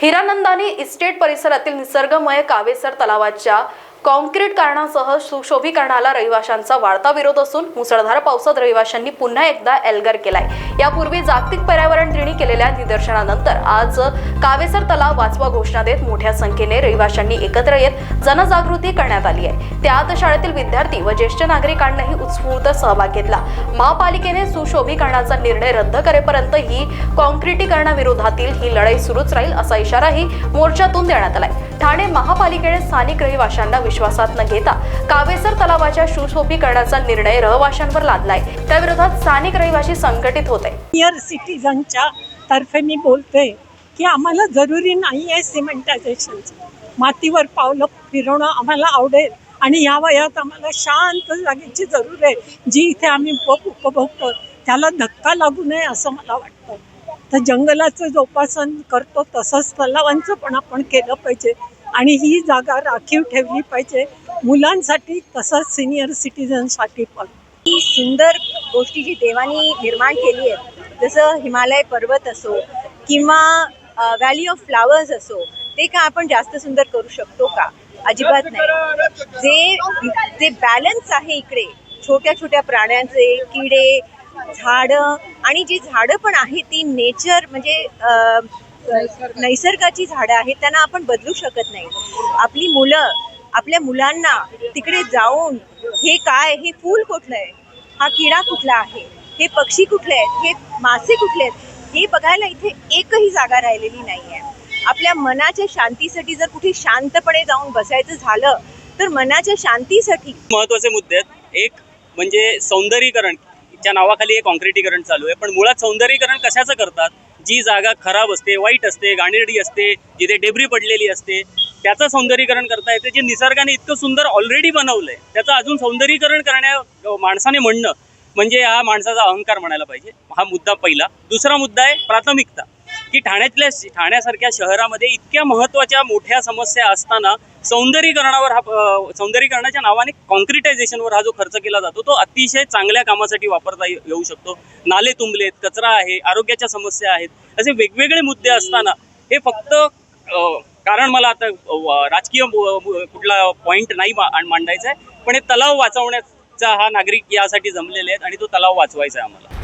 Hiranandani estate परिसरातील निसर्गमय कावेसर तलावाच्या concrete कारणासह सुशोभीकरणाला रहिवाशांचा वाढता विरोध असून मुसळधार पावसात रहिवाशांनी पुन्हा एकदा एल्गर केलाय. यापूर्वी जागतिक पर्यावरण दिनी केलेल्या निदर्शनानंतर आज कावेसर तलाव वाचवा घोषणा देत मोठ्या संख्येने रहिवाशांनी एकत्र येत जनजागृती करण्यात आली आहे. त्यात शाळेतील विद्यार्थी व ज्येष्ठ नागरिकांनाही उत्स्फूर्त सहभाग घेतला. महापालिकेने सुशोभीकरणाचा निर्णय रद्द करेपर्यंत ही कॉन्क्रिटीकरणाविरोधातील ही लढाई सुरूच राहील असा इशाराही मोर्चातून देण्यात आलाय. ठाणे महापालिकेने स्थानिक रहिवाशांना विश्वासात न घेता कावेसर तलावाच्या करण्याचा निर्णय रहिवाशांवर लादलाय. त्याविरोधात स्थानिक रहिवाशी संघटित होते. सिनियर सिटीजनच्या तर्फे मी बोलते की आम्हाला जरुरी नाही आहे सिमेंटायझेशनचं मातीवर पावलं फिरवणं आम्हाला आवडेल आणि या वयात आम्हाला शांत जागेची जरूर आहे. जी इथे आम्ही उपभोगतो त्याला धक्का लागू नये असं मला वाटतं. तर जंगलाचं जोपासन करतो तसंच तलावांचं पण आपण केलं पाहिजे. आणि ही जागा राखीव ठेवली पाहिजे. मुलांसाठी तसंच सिनियर सिटीजनसाठी पण. ही सुंदर गोष्टी जी देवानी निर्माण केली आहेत जसं हिमालय पर्वत असो किंवा व्हॅली ऑफ फ्लावर्स असो ते का आपण जास्त सुंदर करू शकतो का? अजिबात नाही. जे जे बॅलन्स आहे इकडे छोट्या छोट्या प्राण्यांचे किडे झाडं आणि जी झाडं पण आहेत ती नेचर म्हणजे नैसर्गाची झाडं आहेत त्यांना आपण बदलू शकत नाही. आपली मुलं आपल्या मुलांना तिकडे जाऊन हे काय हे फूल कुठलं आहे? हा किडा कुठला आहे? हे पक्षी कुठले आहेत? हे मासे कुठले आहेत? हे बघायला इथे एकही जागा राहिलेली नाही आहे आपल्या मनाच्या शांतीसाठी जर कुठे शांतपणे जाऊन बसायचं झालं तर मनाच्या शांतीसाठी महत्त्वाचे मुद्दे आहेत. एक म्हणजे सौंदर्यीकरण. च्या नावाखाली हे कॉन्क्रिटीकरण चालू आहे. पण मुळात सौंदर्यीकरण कशाचं करतात? जी जागा खराब असते वाईट असते घाणेरडी असते जिथे डेब्री पडलेली असते त्याचं सौंदर्यीकरण करता येते. जे निसर्गाने इतकं सुंदर ऑलरेडी बनवलं आहे त्याचं अजून सौंदर्यीकरण करण्या माणसाने म्हणणं म्हणजे हा माणसाचा अहंकार म्हणायला पाहिजे. हा मुद्दा पहिला. दुसरा मुद्दा आहे प्राथमिकता. की ठाण्यातल्या ठाण्यासारख्या शहरामध्ये इतक्या महत्त्वाच्या मोठ्या समस्या असताना सौंदर्यीकरणावर हा सौंदर्यीकरणाच्या नावाने कॉन्क्रिटायझेशनवर हा जो खर्च केला जातो तो अतिशय चांगल्या कामासाठी वापरता येऊ शकतो. नाले तुंबलेत कचरा आहे आरोग्याच्या समस्या आहेत असे वेगवेगळे मुद्दे असताना हे फक्त कारण मला आता राजकीय कुठला पॉईंट नाही मा- मांडायचा आहे पण हे तलाव वाचवण्याचा हा नागरिक यासाठी जमलेले आहेत आणि तो तलाव वाचवायचा आहे आम्हाला.